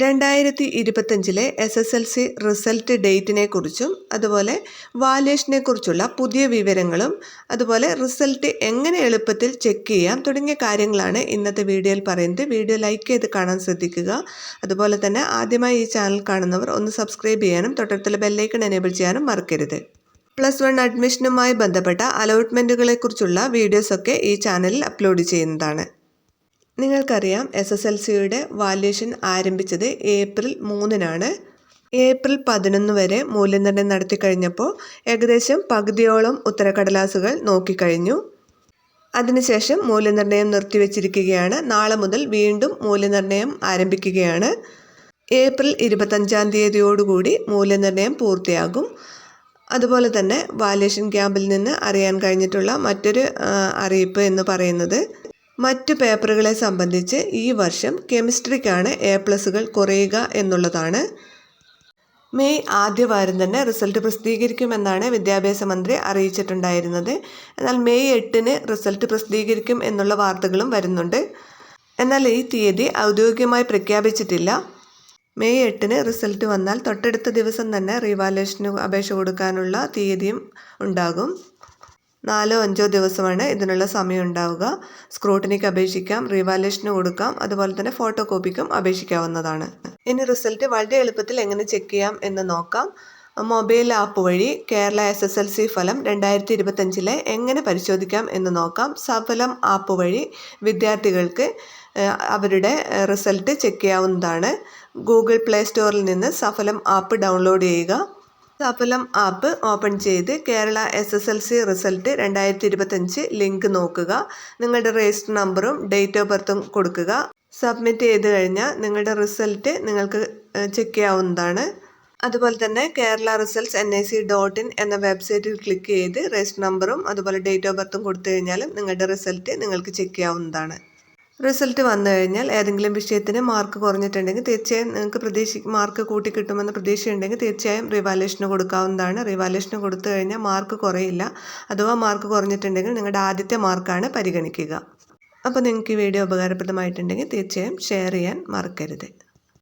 രണ്ടായിരത്തി ഇരുപത്തഞ്ചിലെ S S L C result ഡേറ്റിനെ കുറിച്ചും അതുപോലെ വാല്യേഷനെ കുറിച്ചുള്ള പുതിയ വിവരങ്ങളും അതുപോലെ റിസൾട്ട് എങ്ങനെ എളുപ്പത്തിൽ ചെക്ക് ചെയ്യാം തുടങ്ങിയ കാര്യങ്ങളാണ് ഇന്നത്തെ വീഡിയോയിൽ പറയുന്നത്. വീഡിയോ ലൈക്ക് ചെയ്ത് കാണാൻ ശ്രദ്ധിക്കുക. അതുപോലെ തന്നെ ആദ്യമായി ഈ ചാനൽ കാണുന്നവർ ഒന്ന് സബ്സ്ക്രൈബ് ചെയ്യാനും തൊട്ടടുത്തുള്ള ബെല്ലൈക്കൺ എനേബിൾ ചെയ്യാനും മറക്കരുത്. പ്ലസ് വൺ അഡ്മിഷനുമായി ബന്ധപ്പെട്ട അലോട്ട്മെന്റുകളെക്കുറിച്ചുള്ള വീഡിയോസൊക്കെ ഈ ചാനലിൽ അപ്ലോഡ് ചെയ്യുന്നതാണ്. നിങ്ങൾക്കറിയാം എസ് എസ് എൽ സിയുടെ വാല്യുവേഷൻ ആരംഭിച്ചത് ഏപ്രിൽ മൂന്നിനാണ്. ഏപ്രിൽ പതിനൊന്ന് വരെ മൂല്യനിർണയം നടത്തി കഴിഞ്ഞപ്പോൾ ഏകദേശം പകുതിയോളം ഉത്തരക്കടലാസുകൾ നോക്കിക്കഴിഞ്ഞു. അതിനുശേഷം മൂല്യനിർണയം നിർത്തിവെച്ചിരിക്കുകയാണ്. നാളെ മുതൽ വീണ്ടും മൂല്യനിർണയം ആരംഭിക്കുകയാണ്. ഏപ്രിൽ ഇരുപത്തഞ്ചാം തീയതിയോടുകൂടി മൂല്യനിർണയം പൂർത്തിയാകും. അതുപോലെ തന്നെ വാല്യുവേഷൻ ക്യാമ്പിൽ നിന്ന് അറിയാൻ കഴിഞ്ഞിട്ടുള്ള മറ്റൊരു അറിയിപ്പ് എന്ന് പറയുന്നത് മറ്റു പേപ്പറുകളെ സംബന്ധിച്ച് ഈ വർഷം കെമിസ്ട്രിക്കാണ് എ പ്ലസുകൾ കുറയുക എന്നുള്ളതാണ്. മെയ് ആദ്യവാരം തന്നെ റിസൾട്ട് പ്രസിദ്ധീകരിക്കുമെന്നാണ് വിദ്യാഭ്യാസ മന്ത്രി അറിയിച്ചിട്ടുണ്ടായിരുന്നത്. എന്നാൽ മെയ് എട്ടിന് റിസൾട്ട് പ്രസിദ്ധീകരിക്കും എന്നുള്ള വാർത്തകളും വരുന്നുണ്ട്. എന്നാൽ ഈ തീയതി ഔദ്യോഗികമായി പ്രഖ്യാപിച്ചിട്ടില്ല. മെയ് എട്ടിന് റിസൾട്ട് വന്നാൽ തൊട്ടടുത്ത ദിവസം തന്നെ റീവാലുവേഷന് അപേക്ഷ കൊടുക്കാനുള്ള തീയതിയും ഉണ്ടാകും. നാലോ അഞ്ചോ ദിവസമാണ് ഇതിനുള്ള സമയം ഉണ്ടാവുക സ്ക്രൂട്ടിനിക്ക് അപേക്ഷിക്കാം റീവാലുവേഷന് കൊടുക്കാം അതുപോലെ തന്നെ ഫോട്ടോ കോപ്പിക്കും അപേക്ഷിക്കാവുന്നതാണ്. ഇനി റിസൾട്ട് വളരെ എളുപ്പത്തിൽ എങ്ങനെ ചെക്ക് ചെയ്യാം എന്ന് നോക്കാം. മൊബൈൽ ആപ്പ് വഴി Kerala S S L C ഫലം രണ്ടായിരത്തി ഇരുപത്തഞ്ചിലെ എങ്ങനെ പരിശോധിക്കാം എന്ന് നോക്കാം. സഫലം ആപ്പ് വഴി വിദ്യാർത്ഥികൾക്ക് അവരുടെ റിസൾട്ട് ചെക്ക് ചെയ്യാവുന്നതാണ്. ഗൂഗിൾ പ്ലേ സ്റ്റോറിൽ നിന്ന് സഫലം ആപ്പ് ഡൗൺലോഡ് ചെയ്യുക. സഫലം ആപ്പ് ഓപ്പൺ ചെയ്ത് Kerala S S L C result രണ്ടായിരത്തി ഇരുപത്തഞ്ച് ലിങ്ക് നോക്കുക. നിങ്ങളുടെ രജിസ്റ്റർ നമ്പറും ഡേറ്റ് ഓഫ് ബർത്തും കൊടുക്കുക. സബ്മിറ്റ് ചെയ്ത് കഴിഞ്ഞാൽ നിങ്ങളുടെ റിസൾട്ട് നിങ്ങൾക്ക് ചെക്ക് ചെയ്യാവുന്നതാണ്. അതുപോലെ തന്നെ Kerala results N I C dot in എന്ന വെബ്സൈറ്റിൽ ക്ലിക്ക് ചെയ്ത് രജിസ്റ്റർ നമ്പറും അതുപോലെ ഡേറ്റ് ഓഫ് ബർത്തും കൊടുത്തു കഴിഞ്ഞാലും നിങ്ങളുടെ റിസൾട്ട് നിങ്ങൾക്ക് ചെക്ക് ചെയ്യാവുന്നതാണ്. റിസൾട്ട് വന്നു കഴിഞ്ഞാൽ ഏതെങ്കിലും വിഷയത്തിന് മാർക്ക് കുറഞ്ഞിട്ടുണ്ടെങ്കിൽ തീർച്ചയായും നിങ്ങൾക്ക് പ്രതീക്ഷ മാർക്ക് കൂട്ടി കിട്ടുമെന്ന് പ്രതീക്ഷയുണ്ടെങ്കിൽ തീർച്ചയായും റിവാലേഷൻ കൊടുക്കാവുന്നതാണ്. റിവാലേഷൻ കൊടുത്തു കഴിഞ്ഞാൽ മാർക്ക് കുറയില്ല. അഥവാ മാർക്ക് കുറഞ്ഞിട്ടുണ്ടെങ്കിൽ നിങ്ങളുടെ ആദ്യത്തെ മാർക്കാണ് പരിഗണിക്കുക. അപ്പോൾ നിങ്ങൾക്ക് ഈ വീഡിയോ ഉപകാരപ്രദമായിട്ടുണ്ടെങ്കിൽ തീർച്ചയായും ഷെയർ ചെയ്യാൻ മറക്കരുത്.